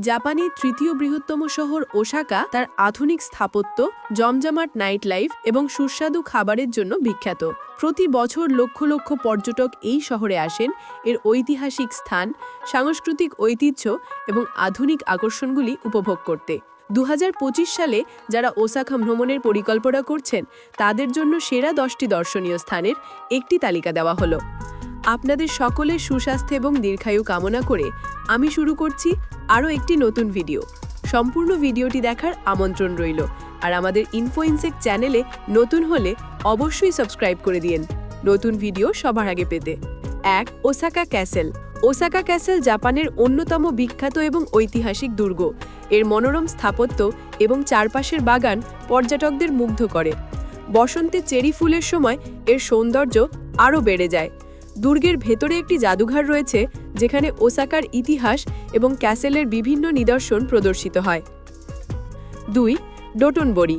জাপানের তৃতীয় বৃহত্তম শহর ওসাকা তার আধুনিক স্থাপত্য, জমজমাট নাইট লাইফ এবং সুস্বাদু খাবারের জন্য বিখ্যাত। প্রতি বছর লক্ষ লক্ষ পর্যটক এই শহরে আসেন। এর ঐতিহাসিক স্থান, সাংস্কৃতিক ঐতিহ্য এবং আধুনিক আকর্ষণগুলি উপভোগ করতে। দু হাজার পঁচিশ সালে যারা ওসাকা ভ্রমণের পরিকল্পনা করছেন, তাদের জন্য সেরা দশটি দর্শনীয় স্থানের একটি তালিকা দেওয়া হলো। আপনাদের সকলের সুস্বাস্থ্য এবং দীর্ঘায়ু কামনা করে আমি শুরু করছি আরও একটি নতুন ভিডিও। সম্পূর্ণ ভিডিওটি দেখার আমন্ত্রণ রইল। আর আমাদের ইনফোইনসেক চ্যানেলে নতুন হলে অবশ্যই সাবস্ক্রাইব করে দিয়েন। নতুন ভিডিও সবার আগে পেতে। এক ওসাকা ক্যাসেল ওসাকা ক্যাসেল জাপানের অন্যতম বিখ্যাত এবং ঐতিহাসিক দুর্গ। এর মনোরম স্থাপত্য এবং চারপাশের বাগান পর্যটকদের মুগ্ধ করে। বসন্তে চেরি ফুলের সময় এর সৌন্দর্য আরও বেড়ে যায়। দুর্গের ভেতরে একটি জাদুঘর রয়েছে, যেখানে ওসাকার ইতিহাস এবং ক্যাসেলের বিভিন্ন নিদর্শন প্রদর্শিত হয়। দুই, ডোটনবরি।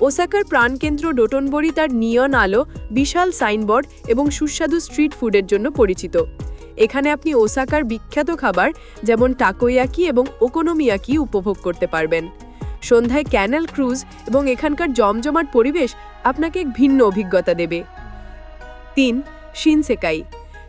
ওসাকার প্রাণকেন্দ্র ডোটনবরি তার নিয়ন আলো, বিশাল সাইনবোর্ড এবং সুস্বাদু স্ট্রিট ফুডের জন্য পরিচিত। এখানে আপনি ওসাকার বিখ্যাত খাবার যেমন টাকোয়াকি এবং ওকোনোমিয়াকি উপভোগ করতে পারবেন। সন্ধ্যায় ক্যানেল ক্রুজ এবং এখানকার জমজমাট পরিবেশ আপনাকে এক ভিন্ন অভিজ্ঞতা দেবে। তিন শিনসেকাই।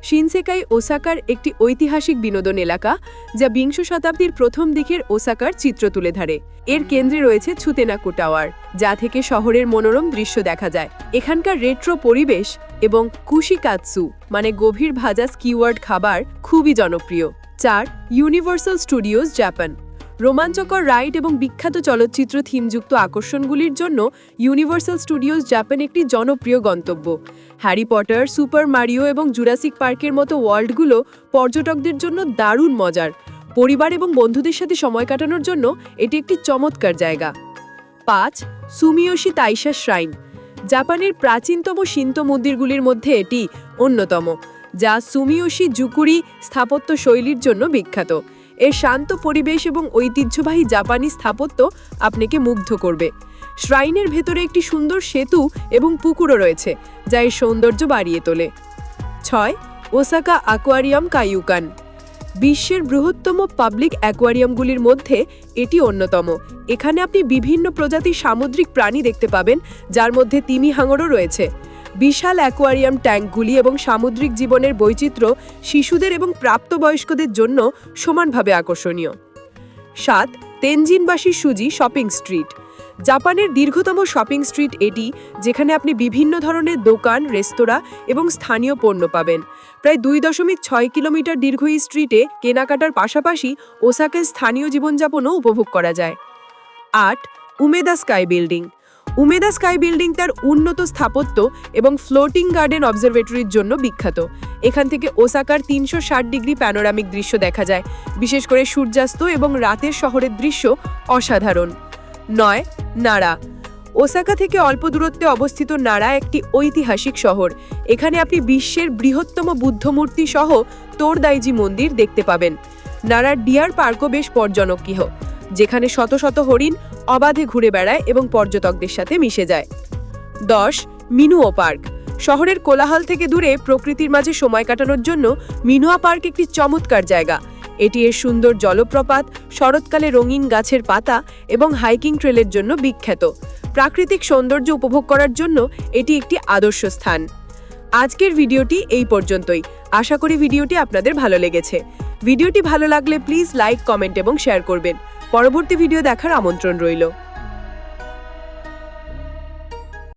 শিনসেকাই ওসাকার একটি ঐতিহাসিক বিনোদন এলাকা যা বিংশ শতাব্দীর প্রথম দিকের ওসাকার চিত্র তুলে ধরে। এর কেন্দ্রে রয়েছে ছুতেনাকু টাওয়ার যা থেকে শহরের মনোরম দৃশ্য দেখা যায়। এখানকার রেট্রো পরিবেশ এবং কুশিকাৎসু মানে গভীর ভাজা স্কিওয়ার্ড খাবার খুবই জনপ্রিয়। চার ইউনিভার্সাল স্টুডিওজ জাপান। রোমাঞ্চকর রাইড এবং বিখ্যাত চলচ্চিত্র থিমযুক্ত আকর্ষণগুলির জন্য ইউনিভার্সাল স্টুডিওজ জাপান একটি জনপ্রিয় গন্তব্য। হ্যারি পটার, সুপার মারিও এবং জুরাসিক পার্কের মতো ওয়ার্ল্ডগুলো পর্যটকদের জন্য দারুণ মজার। পরিবার এবং বন্ধুদের সাথে সময় কাটানোর জন্য এটি একটি চমৎকার জায়গা। পাঁচ, সুমিয়োশি তাইশা শ্রাইন। জাপানের প্রাচীনতম শিন্ত মন্দিরগুলির মধ্যে এটি অন্যতম, যা সুমিয়োশি জুকুরি স্থাপত্য শৈলীর জন্য বিখ্যাত। এর শান্ত পরিবেশ এবং ঐতিহ্যবাহী জাপানি স্থাপত্য আপনাকে মুগ্ধ করবে। শ্রাইনের ভেতরে একটি সুন্দর সেতু এবং পুকুরও রয়েছে, যা এর সৌন্দর্য বাড়িয়ে তোলে। ছয়, ওসাকা অ্যাকোয়ারিয়াম কাইউকান। বিশ্বের বৃহত্তম পাবলিক অ্যাকোয়ারিয়ামগুলির মধ্যে এটি অন্যতম। এখানে আপনি বিভিন্ন প্রজাতির সামুদ্রিক প্রাণী দেখতে পাবেন, যার মধ্যে তিমি হাঙরও রয়েছে। বিশাল অ্যাকোয়ারিয়াম ট্যাঙ্কগুলি এবং সামুদ্রিক জীবনের বৈচিত্র্য শিশুদের এবং প্রাপ্তবয়স্কদের জন্য সমানভাবে আকর্ষণীয়। সাত, তেনজিনবাসী সুজি শপিং স্ট্রিট। জাপানের দীর্ঘতম শপিং স্ট্রিট এটি, যেখানে আপনি বিভিন্ন ধরনের দোকান, রেস্তোরাঁ এবং স্থানীয় পণ্য পাবেন। প্রায় দুই দশমিক ছয় কিলোমিটার দীর্ঘ এই স্ট্রিটে কেনাকাটার পাশাপাশি ওসাকের স্থানীয় জীবনযাপনও উপভোগ করা যায়। আট, Umeda Sky Building. Umeda Sky Building তার উন্নত স্থাপত্য এবং ফ্লোটিং গার্ডেন অবজারভেটরির জন্য বিখ্যাত। এখান থেকে ওসাকার তিনশো ষাট ডিগ্রি প্যানোরামিক দৃশ্য দেখা যায়। বিশেষ করে সূর্যাস্ত এবং রাতের শহরের দৃশ্য অসাধারণ। নয়, নাড়া। ওসাকা থেকে অল্প দূরত্বে অবস্থিত নাড়া একটি ঐতিহাসিক শহর। এখানে আপনি বিশ্বের বৃহত্তম বুদ্ধমূর্তি সহ তোরদাইজি মন্দির দেখতে পাবেন। নাড়ার ডিয়ার পার্কও বেশ পর্যনকীহ যেখানে শত শত হরিণ অবাধে ঘুরে বেড়ায় এবং পর্যটকদের সাথে মিশে যায়। দশ, মিনুও পার্ক। শহরের কোলাহল থেকে দূরে প্রকৃতির মাঝে সময় কাটানোর জন্য মিনুয়া পার্ক একটি চমৎকার জায়গা। এটি এর সুন্দর জলপ্রপাত, শরৎকালে রঙিন গাছের পাতা এবং হাইকিং ট্রেলের জন্য বিখ্যাত। প্রাকৃতিক সৌন্দর্য উপভোগ করার জন্য এটি একটি আদর্শ স্থান। আজকের ভিডিওটি এই পর্যন্তই। আশা করি ভিডিওটি আপনাদের ভালো লেগেছে। ভিডিওটি ভালো লাগলে প্লিজ লাইক কমেন্ট এবং শেয়ার করবেন। পরবর্তী ভিডিও দেখার আমন্ত্রণ রইল।